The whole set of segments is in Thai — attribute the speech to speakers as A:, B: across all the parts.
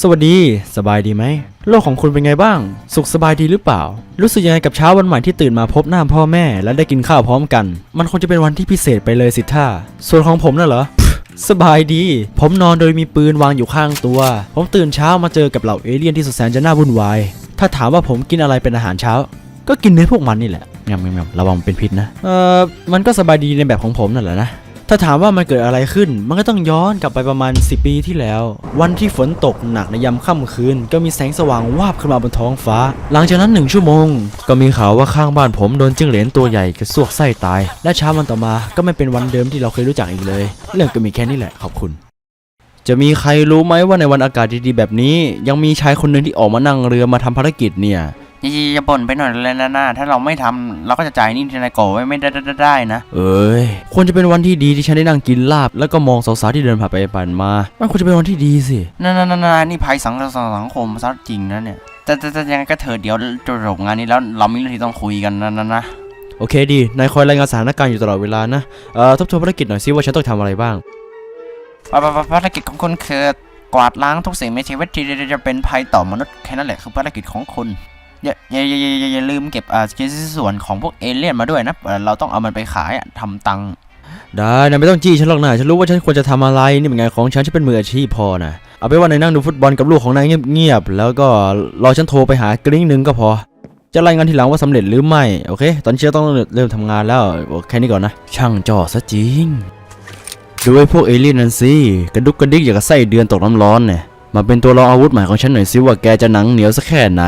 A: สวัสดี สบายดีไหม โลกของคุณเป็นไงบ้าง สุขสบายดีหรือเปล่า รู้สึกยังไงกับเช้าวันใหม่ที่ตื่นมาพบหน้าพ่อแม่ และได้กินข้าวพร้อมกัน มันคงจะเป็นวันที่พิเศษไปเลยสิท่า ส่วนของผมน่ะเหรอสบายดี ผมนอนโดยมีปืนวางอยู่ข้างตัว ผมตื่นเช้ามาเจอกับเหล่าเอเลี่ยนที่สุดแสนจะน่าวุ่นวาย ถ้าถามว่าผมกินอะไรเป็นอาหารเช้า ก็กินเนื้อพวกมันนี่แหละงำงำๆระวังมันเป็นพิษนะ เอ่อมันก็สบายดีในแบบของผมนั่นแหละนะ ถ้าถามว่ามันเกิดอะไรขึ้น มันก็ต้องย้อนกลับไปประมาณ 10 ปีที่แล้ว วันที่ฝนตกหนักในยามค่ำคืน ก็มีแสงสว่างวาบขึ้นมาบนท้องฟ้า หลังจากนั้นหนึ่งชั่วโมง ก็มีข่าวว่าข้างบ้านผมโดนจิ้งเหลนตัวใหญ่กระซวกไส้ตาย และเช้าวันต่อมาก็ไม่เป็นวันเดิมที่เราเคยรู้จักอีกเลย เรื่องก็มีแค่นี้แหละขอบคุณจะมีใครรู้ไหมว่าในวันอากาศดีๆแบบนี้ ยังมีชายคนหนึ่งที่ออกมานั่งเรือมาทำภารกิจเนี่ย
B: อย่าบ่นไปหน่อยเลยนะนาถ้าเราไม่ทำเราก็จะจ่ายหนี่ที่นายก่อไว้ไม่ได้ได้ได้นะ
A: เอ้ยควรจะเป็นวันที่ดีที่ฉันได้นั่งกินลาบ แล้วก็มองสาวๆที่เดินผ่านไปผ่านมามันควรจะเป็นวันที่ดีสิ
B: นั่นนั่นนั่นนี่ภัยสังสังสังคมซะจริงนะเนี่ย แต่แต่แต่ยังไงก็เถิดเดี๋ยวจบงานนี้แล้วเรามีเรื่องที่ต้องคุยกันนะนะนะ
A: โอเคดีนายคอยรายงานสถานการณ์อยู่ตลอดเวลานะเอ่อทบทวนภารกิจหน่อยสิว่าฉันต้องทำอะไรบ้าง
B: ภาภารกิจของคุณคือกวาดล้างทุกสิ่งมีชีวิตที่จะเป็นภัยต่อมนุษย์แค่นั้นแหละคือภารกิจของคุณ อย่าอย่าอย่าอย่าอย่าลืมเก็บอ่าชิ้นส่วนของพวกเอเลี่ยนมาด้วยนะ เราต้องเอามันไปขายอะทำตังค์
A: ได้นายไม่ต้องจี้ฉันหรอกนะฉันรู้ว่าฉันควรจะทำอะไรนี่เป็นไงานของฉันฉันเป็นมืออาชีพพอนะเอาไปนว่านายนั่งดูฟุตบอลกับลูกของนายเงียบๆแล้วก็รอฉันโทรไปหากริ้งหนึ่งก็พอ จะรายงานทีหลังว่าสำเร็จหรือไม่โอเค ตอนนี้ฉันต้องเริ่มทำงานแล้วโอแค่นี้ก่อนนะ ช่างจ่อซะจริงดูไอ้พวกเอเลี่ยนนั่นสิกระดุกกระดิกอย่างกับไส้เดือนตกน้ำร้อนเนี่ยมาเป็นตัวรองอาวุธใหม่ของฉันหน่อยสิว่าแกจะหนังเหนียวสักแค่ไหน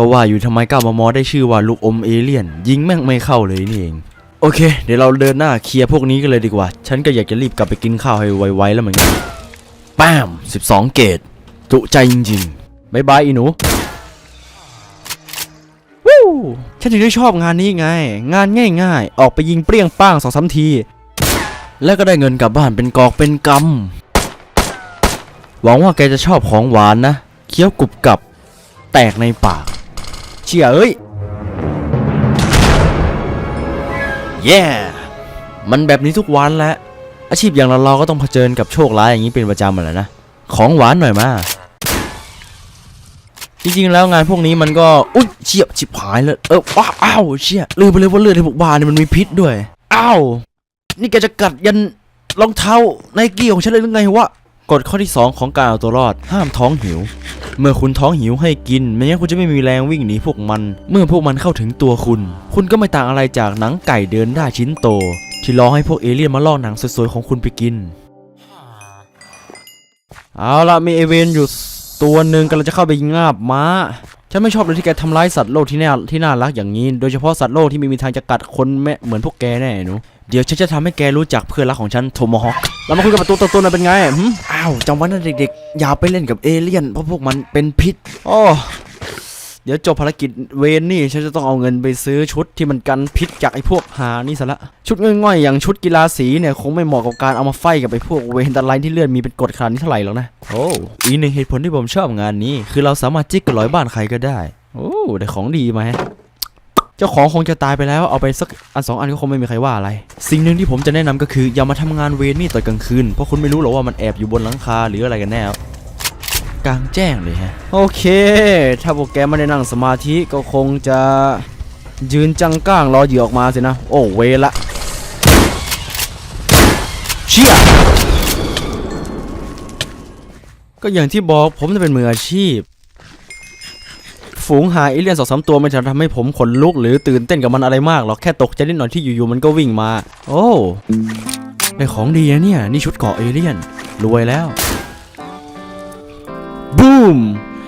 A: ก็ว่าอยู่ทำไมก้าวมามอได้ชื่อว่าลูกอมเอเลี่ยน ยิงแม่งไม่เข้าเลยนี่เอง โอเค เดี๋ยวเราเดินหน้าเคลียร์พวกนี้กันเลยดีกว่า ฉันก็อยากจะรีบกลับไปกินข้าวให้ไวๆแล้วเหมือนกันป้าม12 เกตจุใจจริงๆบายบายอีหนูวู้ฉันถึงได้ชอบงานนี้ไง งานง่ายๆ ออกไปยิงเปรี้ยงป้างสองสามที แล้วก็ได้เงินกลับบ้านเป็นกอกเป็นกำหวังว่าแกจะชอบของหวานนะ เคี้ยวกรุบกรับแตกในปาก เชี่ยเอ้ยแย่มันแบบนี้ทุกวันแหละอาชีพอย่างเราเราก็ต้องเผชิญกับโชคร้ายอย่างนี้เป็นประจำมาแหละนะ ของหวานหน่อยมา จริงๆแล้วงานพวกนี้มันก็ อุ๊ยเชี่ยชิบหายเลยเออว้าวอ้าวเชี่ยลืมไปเลยว่าเลือดในพวกบาเนี่ยมันมีพิษด้วย อ้าว นี่แกจะกัดยันรองเท้าไนกี้ของฉันเลยหรือไงวะ กฎข้อที่ 2 ของการเอาตัวรอด ห้ามท้องหิว เมื่อคุณท้องหิวให้กินไม่งั้นคุณจะไม่มีแรงวิ่งหนีพวกมัน เมื่อพวกมันเข้าถึงตัวคุณ คุณก็ไม่ต่างอะไรจากหนังไก่เดินได้ชิ้นโต ที่รอให้พวกเอเลี่ยนมาล่อหนังสวยๆของคุณไปกิน เอาละมีเอเวนอยู่ตัวหนึ่งกำลังจะเข้าไปงาบม้าฉันไม่ชอบเลยที่แกทำร้ายสัตว์โลกที่น่าที่น่ารักอย่างนี้ โดยเฉพาะสัตว์โลกที่ไม่มีทางจะกัดคนแม่เหมือนพวกแกแน่หนู เดี๋ยวฉันจะทำให้แกรู้จักเพื่อนรักของฉันโทโมฮอคเรามาคุยกับตัวตัวตัวนั้นเป็นไงหึอ้าวจำไว้นะเด็กๆ อย่าไปเล่นกับเอเลี่ยนเพราะพวกมันเป็นพิษโอ้เดี๋ยวจบภารกิจเวนนี่ฉันจะต้องเอาเงินไปซื้อชุดที่มันกันพิษจากไอ้พวกหานี่ซะละชุดง่อยๆอย่างชุดกีฬาสีเนี่ยคงไม่เหมาะกับการเอามาไฟกับไอ้พวกเวนตะไลที่เลือดมีเป็นกรดขนาดนี้เท่าไหร่หรอกนะโอ้อีกหนึ่งเหตุผลที่ผมชอบงานนี้ คือเราสามารถจิกกระร้อยบ้านใครก็ได้โอ้ได้ของดีมาฮะ เจ้าของคงจะตายไปแล้วเอาไปสักอันสองอันก็คงไม่มีใครว่าอะไร สิ่งหนึ่งที่ผมจะแนะนำก็คืออย่ามาทำงานเวรนี่ตอนกลางคืนเพราะคุณไม่รู้หรอกว่ามันแอบอยู่บนหลังคาหรืออะไรกันแน่กลางแจ้งเลยฮะโอเค ถ้าพวกแกไม่ได้นั่งสมาธิก็คงจะยืนจังก้างรอเหยื่อออกมาสินะ โอ้เวรละเชี่ยก็อย่างที่บอกผมจะเป็นมืออาชีพ ฝูงหาเอเลี่ยนสองสามตัวมันจะทำให้ผมขนลุกหรือตื่นเต้นกับมันอะไรมากหรอกแค่ตกใจนิดหน่อยที่อยู่ๆมันก็วิ่งมา โอ้ได้ของดีนะเนี่ยนี่ชุดเกราะเอเลี่ยนรวยแล้วบูม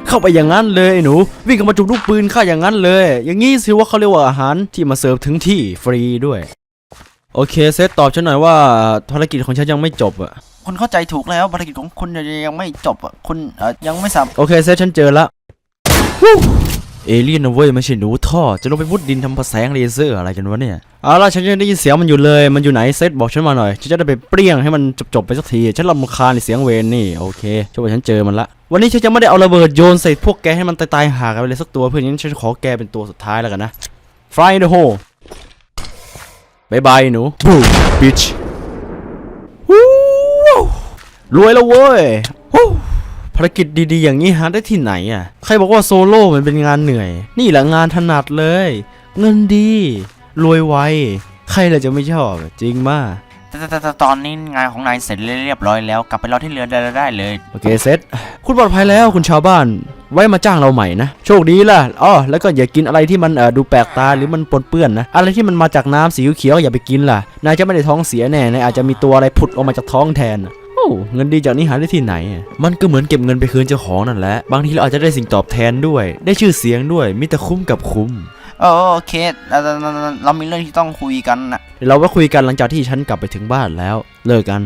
A: เข้าไปอย่างนั้นเลยไอ้หนู วิ่งเข้ามาจุกลูกปืนฆ่าอย่างนั้นเลย อย่างงี้สิว่าเขาเรียกว่าอาหารที่มาเสิร์ฟถึงที่ฟรีด้วย โอเคเซตตอบฉันหน่อยว่าภารกิจของฉันยังไม่จบอะ
B: คุณเข้าใจถูกแล้วภารกิจของคุณยังไม่จบอะคุณเอ่อยังไม่สาม
A: โอเคเซตฉันเจอละ เอเลี่ยนนะเว้ยไม่ใช่หนูท่อ จะลงไปมุดดินทำภาแสงเลเซอร์อะไรกันวะเนี่ยเอาล่ะฉันยังได้ยินเสียงมันอยู่เลย มันอยู่ไหนเซตบอกฉันมาหน่อย ฉันจะได้ไปเปรี้ยงให้มันจบๆไปสักที ฉันรำคาญในเสียงเวนนี่โอเคช่วยฉันเจอมันละ วันนี้ฉันจะไม่ได้เอาระเบิดโยนใส่พวกแกให้มันตายๆหากันไปเลยสักตัวเพื่อนงั้นฉันขอแกเป็นตัวสุดท้ายแล้วกันนะ Fly in the hole บายบายหนู Boom bitch วู้รวยแล้วเว้ยารกิจดีๆ อย่างนี้หาได้ที่ไหนอะ ใครบอกว่าโซโล่มันเป็นงานเหนื่อย นี่แหละงานถนัดเลย เงินดี รวยไว ใครล่ะจะไม่ชอบ จริงมาก
B: แต่แต่แต่แต่ตอนนี้งานของนายเสร็จเรียบร้อยแล้ว กลับไปรอที่เรือได้ได้เลย
A: โอเคเซ็ตคุณปลอดภัยแล้วคุณชาวบ้าน ไว้มาจ้างเราใหม่นะ โชคดีล่ะอ้อแล้วก็อย่ากินอะไรที่มันเอ่อดูแปลกตาหรือมันปนเปื้อนนะ อะไรที่มันมาจากน้ำสีเขียวๆอย่าไปกินล่ะ นายจะไม่ได้ท้องเสียแน่ นายอาจจะมีตัวอะไรผุดออกมาจากท้องแทนโอ้เงินดีจากนี้หาได้ที่ไหนอะมันก็เหมือนเก็บเงินไปคืนเจ้าของนั่นแหละ บางทีเราอาจจะได้สิ่งตอบแทนด้วย ได้ชื่อเสียงด้วย มิแต่คุ้มกับคุ้ม
B: โอโอเคเราเราเราเรามีเรื่องที่ต้องคุยกันนะ
A: เดี๋ยวเราไว้คุยกันหลังจากที่ฉันกลับไปถึงบ้านแล้ว เลิกกัน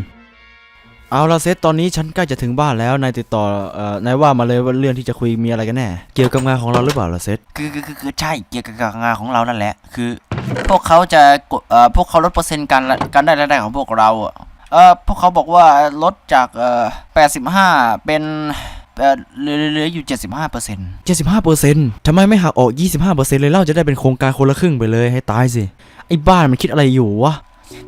A: เอาละเซตตอนนี้ฉันใกล้จะถึงบ้านแล้ว นายติดต่อเอ่อนายว่ามาเลยว่าเรื่องที่จะคุยมีอะไรกันแน่ เกี่ยวกับงานของเราหรือเปล่าล่ะเซต
B: คือคือคือคือใช่ เกี่ยวกับงานของเรานั่นแหละ คือ พวกเขาจะกดเอ่อพวกเขาลดเปอร์เซ็นต์การละการได้รายได้ของพวกเราอะ เอ่อพวกเขาบอกว่าลดจากเอ่อ85 เป็นเออเหลือเหลืออยู่ 75เปอร์เซ็นต์
A: 75เปอร์เซ็นต์ทำไมไม่หักออก 25เปอร์เซ็นต์เลยเล่าจะได้เป็นโครงการคนละครึ่งไปเลยให้ตายสิ ไอ้บ้านมันคิดอะไรอยู่วะ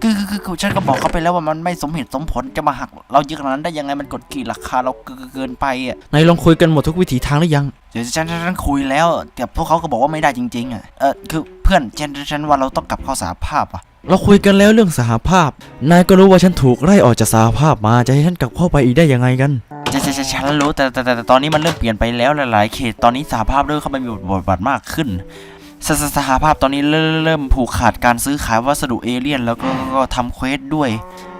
B: คือคือคือคือฉันก็บอกเขาไปแล้วว่ามันไม่สมเหตุสมผลจะมาหัก เราเยอะขนาดนั้นได้ยังไงมันกดกี่ราคาเราเกินเกินไปอะ
A: นายลองคุยกันหมดทุกวิถีทางหรือยัง
B: เดี๋ยวฉันฉันฉันคุยแล้วแต่พวกเขาก็บอกว่าไม่ได้จริงๆอะเออคือเพื่อนฉันฉันว่าเราต้องกลับเข้าสาภาพอะ
A: เราคุยกันแล้วเรื่องสหภาพ นายก็รู้ว่าฉันถูกไล่ออกจากสหภาพมาจะให้ฉันกลับเข้าไปอีกได้ยังไงกัน
B: ฉันฉันฉันฉันรู้แต่แต่แต่แต่ตอนนี้มันเริ่มเปลี่ยนไปแล้วหลายๆเขตตอนนี้สหภาพเริ่มเข้ามามีบทบาทมากขึ้น สสสหภาพตอนนี้เริ่มเริ่มผูกขาดการซื้อขายวัสดุเอเลี่ยน แล้วก็ก็ทำเควสด้วย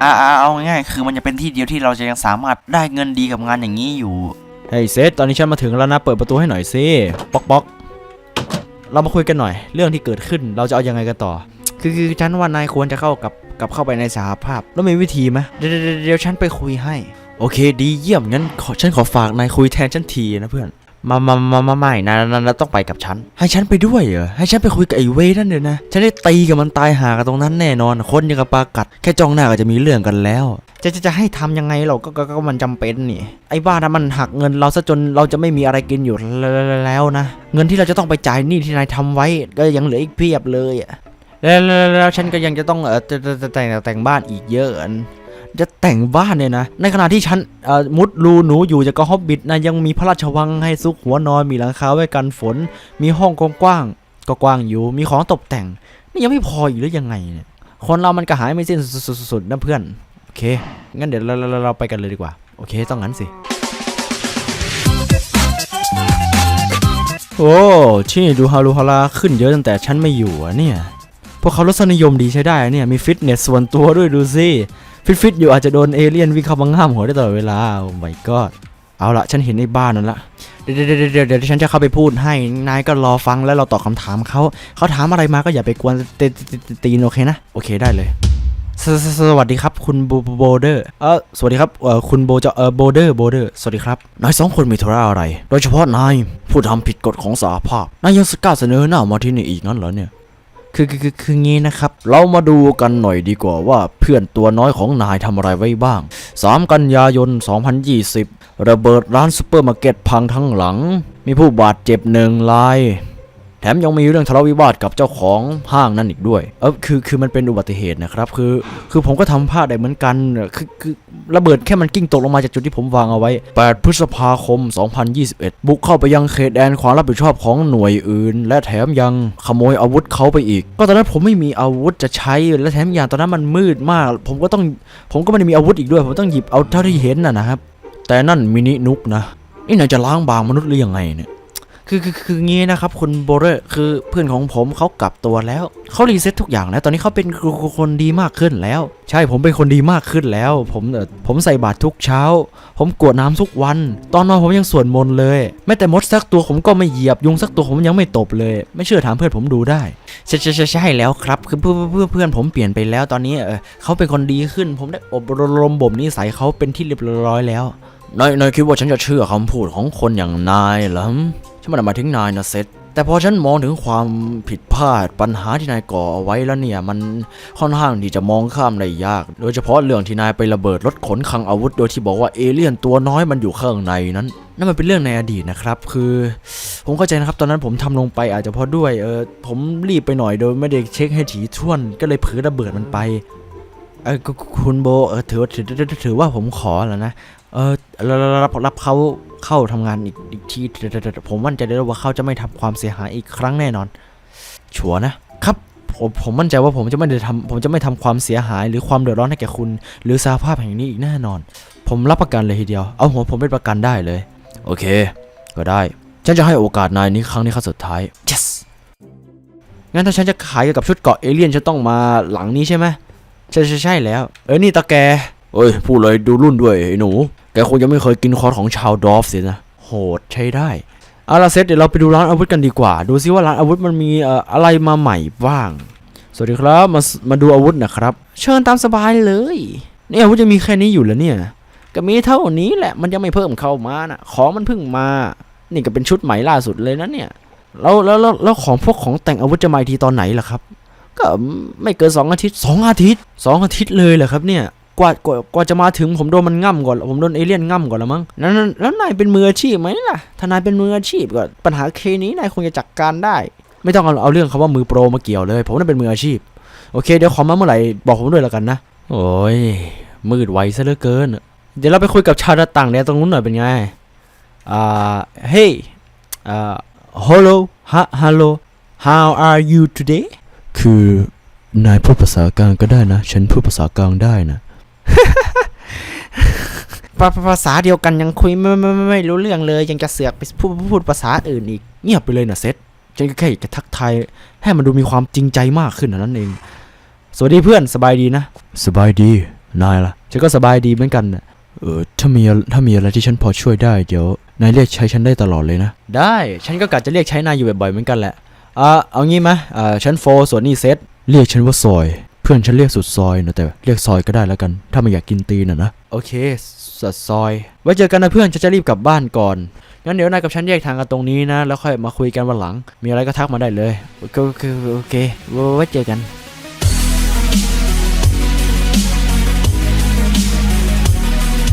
B: อ่าอ่าเอาง่ายๆคือมันจะเป็นที่เดียวที่เราจะยังสามารถได้เงินดีกับงานอย่างนี้อยู่
A: เฮ้ยเซตตอนนี้ฉันมาถึงแล้วนะเปิดประตูให้หน่อยสิป๊อกป๊อกเรามาคุยกันหน่อย เรื่องที่เกิดขึ้นเราจะเอายังไงกันต่อ คือคือฉันว่านายควรจะเข้ากับกับเข้าไปในสหภาพ แล้วมีวิธีไหมเดี๋ยวเดี๋ยวเดี๋ยวฉันไปคุยให้ โอเค ดีเยี่ยมงั้นขอฉันขอฝากนายคุยแทนฉันทีนะเพื่อน มามามามาไม่นะนะนะต้องไปกับฉัน ให้ฉันไปด้วยเหรอ ให้ฉันไปคุยกับไอ้เวนั่นเดี๋ยวนะ ฉันได้ตีกับมันตายหากันตรงนั้นแน่นอน คนยังกับปลากัด แค่จ้องหน้าก็จะมีเรื่องกันแล้ว จะจะจะให้ทำยังไงเราก็ก็ก็มันจำเป็นนี่ ไอ้บ้าถ้ามันหักเงินเราซะจนเราจะไม่มีอะไรกินอยู่แล้วนะ เงินที่เราจะต้องไปจ่ายหนี้ที่นายทำไว้ก็ยังเหลืออีกเพียบเลยอะแล้วแล้วแล้วฉันก็ยังจะต้องเออจะจะจะแต่งแต่งบ้านอีกเยอะอัน จะแต่งบ้านเนี่ยนะ ในขณะที่ฉันมุดรูหนูอยู่จากกฮอบบิทนะยังมีพระราชวังให้ซุกหัวนอนมีหลังคาไว้กันฝน มีห้องกว้างก็กว้างอยู่มีของตกแต่ง นี่ยังไม่พออยู่หรือยังไงเนี่ยคนเรามันก็หายไม่สิ้นสุดๆๆนะเพื่อนโอเค งั้นเดี๋ยวเราเราไปกันเลยดีกว่า โอเค ต้องงั้นสิ โอ้ชี่ดูฮารุฮาราขึ้นเยอะตั้งแต่ฉันไม่อยู่อะเนี่ย พวกเขารสนิยมดีใช้ได้อะเนี่ย มีฟิตเนสส่วนตัวด้วยดูสิ ฟิตฟิตๆอยู่อาจจะโดนเอเลี่ยนวิ่งเข้ามาง่ามหัวได้ตลอดเวลาโอ้ my god เอาละฉันเห็นในบ้านนั่นละเดี๋ยวเดี๋ยวเดี๋ยวฉันจะเข้าไปพูดให้นายก็รอฟังแล้วเราตอบคำถามเขาเขาถามอะไรมาก็อย่าไปกวนเตตีนโอเคนะโอเคได้เลยสวัสดีครับคุณโบโบเดอร์เออสวัสดีครับเออคุณโบจะเออโบเดอร์โบเดอร์สวัสดีครับนายสองคนมีธุระอะไร โดยเฉพาะนายผู้ทำผิดกฎของสหภาพนายยังสกล้าเสนอหน้ามาที่นี่อีกงั้นเหรอเนี่ย คือคือคืองี้นะครับ เรามาดูกันหน่อยดีกว่าว่าเพื่อนตัวน้อยของนายทำอะไรไว้บ้าง 3 กันยายน 2020 ระเบิดร้านซูเปอร์มาร์เก็ตพังทั้งหลัง มีผู้บาดเจ็บหนึ่งราย แถมยังมีเรื่องทะเลาะวิวาทกับเจ้าของห้างนั่นอีกด้วย เออคือคือมันเป็นอุบัติเหตุนะครับคือคือผมก็ทำพลาดได้เหมือนกันคือคือระเบิดแค่มันกิ้งตกลงมาจากจุดที่ผมวางเอาไว้ 8 พฤษภาคม 2021 บุกเข้าไปยังเขตแดนความรับผิดชอบของหน่วยอื่น และแถมยังขโมยอาวุธเขาไปอีก ก็ตอนนั้นผมไม่มีอาวุธจะใช้และแถมอย่างตอนนั้นมันมืดมาก ผมก็ต้องผมก็ไม่ได้มีอาวุธอีกด้วย ผมต้องหยิบเอาเท่าที่เห็นน่ะนะครับ แต่นั่นมินินุกนะนี่นายจะล้างบางมนุษย์หรือยังไงเนี่ย คือคือคืองี้นะครับคุณโบเรอร์คือเพื่อนของผมเขากลับตัวแล้วเขารีเซ็ตทุกอย่างแล้ว ตอนนี้เขาเป็นคนดีมากขึ้นแล้ว ใช่ผมเป็นคนดีมากขึ้นแล้ว ผมเออผมใส่บาตรทุกเช้า ผมกวดน้ำทุกวัน ตอนนอนผมยังสวดมนต์เลยแม้แต่มดสักตัวผมก็ไม่เหยียบยุงสักตัวผมยังไม่ตบเลย ไม่เชื่อถามเพื่อนผมดูได้ใช่ใช่ใช่ใช่แล้วครับคือเพื่อนเพื่อนเพื่อนผมเปลี่ยนไปแล้วตอนนี้เออเขาเป็นคนดีขึ้น ผมได้อบรมบ่มนิสัยเขาเป็นที่เรียบร้อยแล้วนายนายคิดว่าฉันจะเชื่อคำพูดของคนอย่างนายเหรอ ฉันไมันหมายถึงนายนะเซตแต่พอฉันมองถึงความผิดพลาดปัญหาที่นายก่อเอาไว้แล้วเนี่ย มันค่อนข้างที่จะมองข้ามได้ยาก โดยเฉพาะเรื่องที่นายไประเบิดรถขนคลังอาวุธ โดยที่บอกว่าเอเลี่ยนตัวน้อยมันอยู่ข้างในนั้นนั่นมันเป็นเรื่องในอดีตนะครับ คือ ผมเข้าใจนะครับตอนนั้นผมทำลงไปอาจจะเพราะด้วยเออผมรีบไปหน่อยโดยไม่ได้เช็คให้ถี่ถ้วน ก็เลยเผลอระเบิดมันไปเออคุณโบเออถือว่าถือถือว่าผมขอแล้วนะเออรับรับเขา เข้าทำงานอีกอีกทีผมมั่นใจได้ว่าเขาจะไม่ทำความเสียหายอีกครั้งแน่นอน ชัวนะ ครับผมผมมั่นใจว่าผมจะไม่ได้ทำผมจะไม่ทำความเสียหายหรือความเดือดร้อนให้แก่คุณ หรือสาภาพแห่งนี้อีกแน่นอน ผมรับประกันเลยทีเดียว เอาหัวผมเป็นประกันได้เลย โอเค ก็ได้ ฉันจะให้โอกาสนายนี้ครั้งนี้ครั้งสุดท้าย yes งั้นถ้าฉันจะขายกับชุดเกาะเอเลี่ยนฉันต้องมาหลังนี้ใช่ไหมใช่ใช่ใช่แล้ว เออนี่ตาแกเอ้ยพูดเลยดูรุ่นด้วยไอ้หนู คงยังไม่เคยกินคอร์สของชาวดอฟสินะ โหดใช้ได้เอาละเซตเดี๋ยวเราไปดูร้านอาวุธกันดีกว่า ดูซิว่าร้านอาวุธมันมีเอ่ออะไรมาใหม่บ้าง สวัสดีครับ มาสมาดูอาวุธนะครับ เชิญตามสบายเลย นี่อาวุธจะมีแค่นี้อยู่แล้วเนี่ย ก็มีเท่านี้แหละ มันยังไม่เพิ่มเข้ามานะของมันเพิ่งมา นี่ก็เป็นชุดใหม่ล่าสุดเลยนะเนี่ย แล้วแล้วแล้วแล้วของพวกของแต่งอาวุธจะมาอีกทีตอนไหนล่ะครับ ก็ไม่เกินสองอาทิตย์สองอาทิตย์สองอาทิตย์เลยเหรอครับเนี่ย กว่ากว่ากว่าจะมาถึงผมโดนมันง่ำก่อน ผมโดนเอเลี่ยนง่ำก่อนล้วมั้งแล้วแล้วนายเป็นมืออาชีพไหมล่ะถ้านายเป็นมืออาชีพก็ปัญหาเคนี้นายคงจะจัดการได้ ไม่ต้องเอาเอาเรื่องคำว่ามือโปรมาเกี่ยวเลย ผมน่ะเป็นมืออาชีพ โอเค เดี๋ยวขอมาเมื่อไหร่บอกผมด้วยแล้วกันนะ โอ้ยมืดไวซะเหลือเกิน เดี๋ยวเราไปคุยกับชาวต่างแดนตรงนู้นหน่อยเป็นไง อ่า เฮ้ยอ่า hello ฮะ hello how are you today คือนายพูดภาษากลางก็ได้นะ ฉันพูดภาษากลางได้นะ ภาภาษาเดียวกันยังคุยไม่ไม่ไม่ไม่รู้เรื่องเลย ยังจะเสือกไปพูดพูดภาษาอื่นอีก เงียบไปเลยนะเซตฉันก็แค่อยากจะทักทายให้มันดูมีความจริงใจมากขึ้นเท่านั้นเอง สวัสดีเพื่อนสบายดีนะ สบายดี นายล่ะ ฉันก็สบายดีเหมือนกันนะเออถ้ามีถ้ามีอะไรที่ฉันพอช่วยได้เดี๋ยวนายเรียกใช้ฉันได้ตลอดเลยนะ ได้ฉันก็กะจะเรียกใช้นายอยู่บ่อยๆเหมือนกันแหละอ่าเอางี้ไหมอ่าฉันโฟส่วนนี้เซตเรียกฉันว่าซอยเพื่อนฉันเรียกสุดซอยนะแต่เรียกซอยก็ได้แล้วกัน ถ้าไม่อยากกินตีนนะนะโอเคสุดซอย ไว้เจอกันนะเพื่อนฉันจะรีบกลับบ้านก่อนงั้นเดี๋ยวนายกับฉันแยกทางกันตรงนี้นะ แล้วค่อยมาคุยกันวันหลัง มีอะไรก็ทักมาได้เลยโอเคโอเคโอเคไว้เจอกัน